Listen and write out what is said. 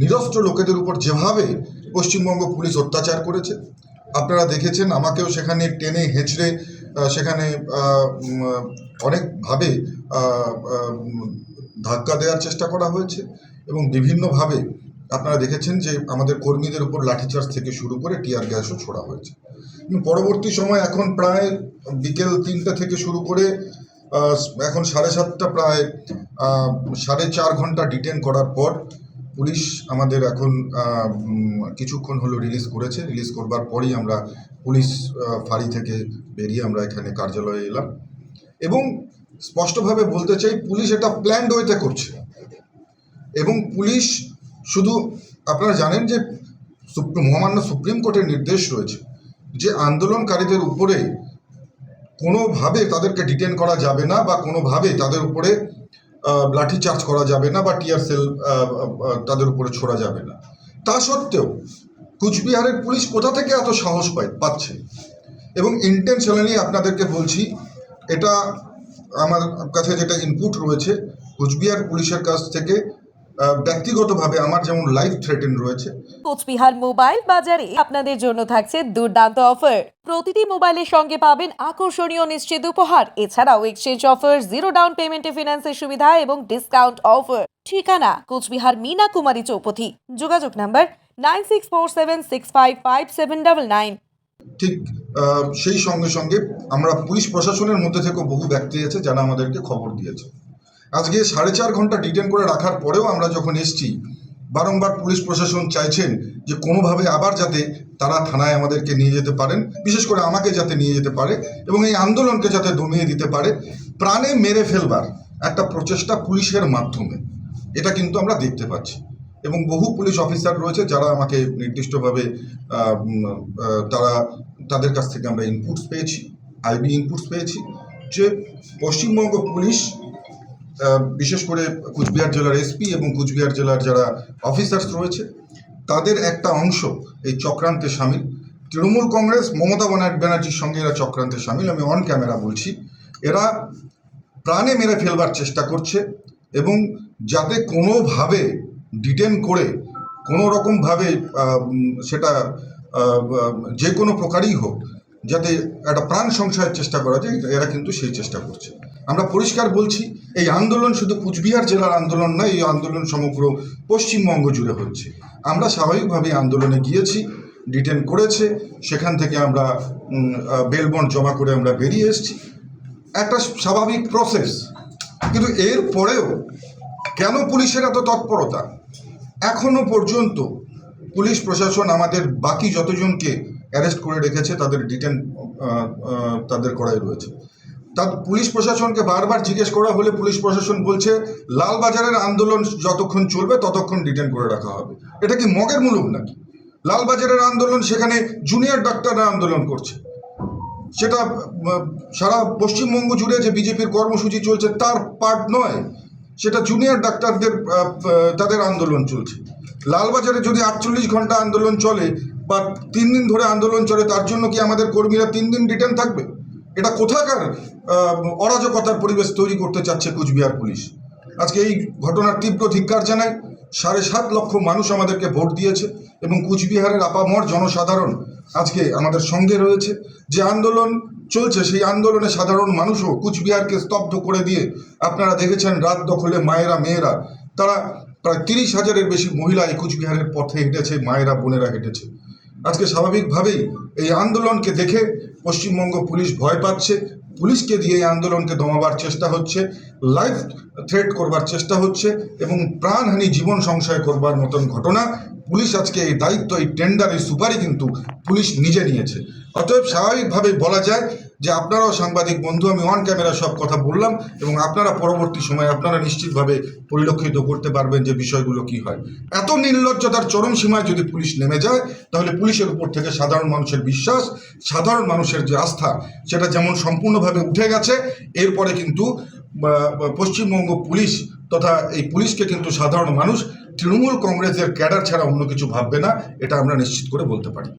নিরস্ত্র লোকেদের উপর যেভাবে পশ্চিমবঙ্গ পুলিশ অত্যাচার করেছে, আপনারা দেখেছেন, আমাকেও সেখানে টেনে হেঁচড়ে সেখানে অনেকভাবে ধাক্কা দেওয়ার চেষ্টা করা হয়েছে এবং বিভিন্নভাবে আপনারা দেখেছেন যে আমাদের কর্মীদের উপর লাঠিচার্জ থেকে শুরু করে টিয়ার গ্যাসও ছোড়া হয়েছে। পরবর্তী সময় এখন প্রায় বিকেল তিনটে থেকে শুরু করে এখন সাড়ে সাতটা প্রায় সাড়ে চার ঘণ্টা ডিটেন করার পর পুলিশ আমাদের এখন কিছুক্ষণ হলো রিলিজ করেছে। রিলিজ করবার পরই আমরা পুলিশ ফাঁড়ি থেকে বেরিয়ে আমরা এখানে কার্যালয়ে এলাম। এবং স্পষ্টভাবে বলতে চাই, পুলিশ এটা প্ল্যান্ড ওয়েতে করছে। এবং পুলিশ শুধু, আপনারা জানেন যে মহামান্য সুপ্রিম কোর্টের নির্দেশ রয়েছে যে আন্দোলনকারীদের উপরে কোনোভাবে তাদেরকে ডিটেন করা যাবে না বা কোনোভাবে তাদের উপরে আহ, লাঠিচার্জ করা যাবে না বা টিয়ার সেল তাদের উপরে ছোড়া যাবে না। তা সত্ত্বেও কুচবিহারের পুলিশ কোথা থেকে এত সাহস পায় পাচ্ছে? এবং ইন্টেনশনালি আপনাদেরকে বলছি এটা আমার কাছে যেটা ইনপুট রয়েছে কুচবিহার পুলিশের কাছ থেকে ব্যক্তিগতভাবে আমার যেমন লাইফ থ্রেটেন রয়েছে। কোচবিহার মোবাইল বাজারে আপনাদের জন্য থাকছে দুর্দান্ত অফার প্রতিটি মোবাইলের সঙ্গে পাবেন আকর্ষণীয় নিশ্চিত উপহার। এছাড়াও এক্সচেঞ্জ অফার জিরো ডাউন পেমেন্টে ফিনান্সের সুবিধা এবং ডিসকাউন্ট অফার ঠিকানা কোচবিহার মিনা কুমারী চৌপথি। যোগাযোগ number nine six four seven six five five seven double nine ঠিক সেই সঙ্গে সঙ্গে আমরা পুলিশ প্রশাসনের মধ্যে থেকেও বহু ব্যক্তি আছে যারা আমাদেরকে খবর দিয়েছে। আজকে সাড়ে চার ঘণ্টা ডিটেন করে রাখার পরেও আমরা যখন এসছি, বারংবার পুলিশ প্রশাসন চাইছেন যে কোনোভাবে আবার যাতে তারা থানায় আমাদেরকে নিয়ে যেতে পারেন, বিশেষ করে আমাকে যাতে নিয়ে যেতে পারে এবং এই আন্দোলনকে যাতে দমিয়ে দিতে পারে, প্রাণে মেরে ফেলবার একটা প্রচেষ্টা পুলিশের মাধ্যমে। এটা কিন্তু আমরা দেখতে পাচ্ছি। এবং বহু পুলিশ অফিসার রয়েছে যারা আমাকে নির্দিষ্টভাবে তারা তাদের কাছ থেকে আমরা ইনপুটস পেয়েছি আইবি ইনপুটস পেয়েছি যে পশ্চিমবঙ্গ পুলিশ বিশেষ করে কুচবিহার জেলার এসপি এবং কুচবিহার জেলার যারা অফিসার্স রয়েছে, তাদের একটা অংশ এই চক্রান্তে সামিল। তৃণমূল কংগ্রেস, মমতা ব্যানার্জির সঙ্গে এরা চক্রান্তে সামিল। আমি অন ক্যামেরা বলছি। এরা প্রাণে মেরে ফেলবার চেষ্টা করছে এবং যাতে কোনোভাবে ডিটেন করে কোনো রকমভাবে সেটা যে কোনো প্রকারই হোক, যাতে একটা প্রাণ সংশয়ের চেষ্টা করা যায়, এরা কিন্তু সেই চেষ্টা করছে। আমরা পরিষ্কার বলছি এই আন্দোলন শুধু কুচবিহার জেলার আন্দোলন নয় এই আন্দোলন সমগ্র পশ্চিমবঙ্গ জুড়ে হচ্ছে। আমরা স্বাভাবিকভাবে আন্দোলনে গিয়েছি ডিটেন করেছে সেখান থেকে আমরা উম, আহ, বেল বন্ড জমা করে আমরা বেরিয়ে এসেছি। একটা স্বাভাবিক প্রসেস কিন্তু এর পরেও কেন পুলিশের এত তৎপরতা? এখনও পর্যন্ত পুলিশ প্রশাসন আমাদের বাকি যতজনকে অ্যারেস্ট করে রেখেছে তাদের ডিটেন তাদের করাই রয়েছে। তা পুলিশ প্রশাসনকে বারবার জিজ্ঞেস করা হলে পুলিশ প্রশাসন বলছে, লালবাজারের আন্দোলন যতক্ষণ চলবে ততক্ষণ ডিটেন করে রাখা হবে। এটা কি মগের মুলুক নাকি? লালবাজারের আন্দোলন সেখানে জুনিয়র ডাক্তাররা আন্দোলন করছে। সেটা সারা পশ্চিমবঙ্গ জুড়ে যে বিজেপির কর্মসূচি চলছে তার পার্ট নয়, সেটা জুনিয়র ডাক্তারদের তাদের আন্দোলন চলছে। লালবাজারে যদি আটচল্লিশ ঘণ্টা আন্দোলন চলে বা তিন দিন ধরে আন্দোলন চলে, তার জন্য কি আমাদের কর্মীরা তিন দিন ডিটেন থাকবে? এটা কোথাকার অরাজকতার পরিবেশ তৈরি করতে চাচ্ছে কুচবিহার পুলিশ? আজকে এই ঘটনার তীব্র ধিক্কার জানাই সাড়ে সাত লক্ষ মানুষ আমাদেরকে ভোট দিয়েছে এবং কুচবিহারের আপামর জনসাধারণ আজকে আমাদের সঙ্গে রয়েছে। যে আন্দোলন চলছে, সেই আন্দোলনে সাধারণ মানুষও কুচবিহারকে স্তব্ধ করে দিয়ে আপনারা দেখেছেন রাত দখলে মায়েরা, মেয়েরা। তারা প্রায় তিরিশ হাজারের বেশি মহিলা এই কুচবিহারের পথে হেঁটেছে, মায়েরা, বোনেরা হেঁটেছে। আজকে স্বাভাবিকভাবেই এই আন্দোলনকে দেখে পশ্চিমবঙ্গ পুলিশ ভয় পাচ্ছে, পুলিশকে দিয়ে এই আন্দোলনকে দমাবার চেষ্টা হচ্ছে লাইফ থ্রেট করবার চেষ্টা হচ্ছে এবং প্রাণহানি জীবন সংশয় করবার মতন ঘটনা। পুলিশ আজকে এই দায়িত্ব, এই টেন্ডার এই সুপারি কিন্তু পুলিশ নিজে নিয়েছে। অতএব স্বাভাবিকভাবে বলা যায় যে আপনারাও সাংবাদিক বন্ধু, আমি অন ক্যামেরা সব কথা বললাম এবং আপনারা পরবর্তী সময়ে আপনারা নিশ্চিতভাবে পরিলক্ষিত করতে পারবেন যে বিষয়গুলো কি হয়। এত নির্লজ্জতার চরম সীমায় যদি পুলিশ নেমে যায়, তাহলে পুলিশের উপর থেকে সাধারণ মানুষের বিশ্বাস, সাধারণ মানুষের যে আস্থা, সেটা যেমন সম্পূর্ণভাবে উঠে গেছে, এরপরে কিন্তু পশ্চিমবঙ্গ পুলিশ তথা এই পুলিশকে কিন্তু সাধারণ মানুষ, তৃণমূল কংগ্রেসের ক্যাডার ছাড়া অন্য কিছু ভাববে না, এটা আমরা নিশ্চিত করে বলতে পারি।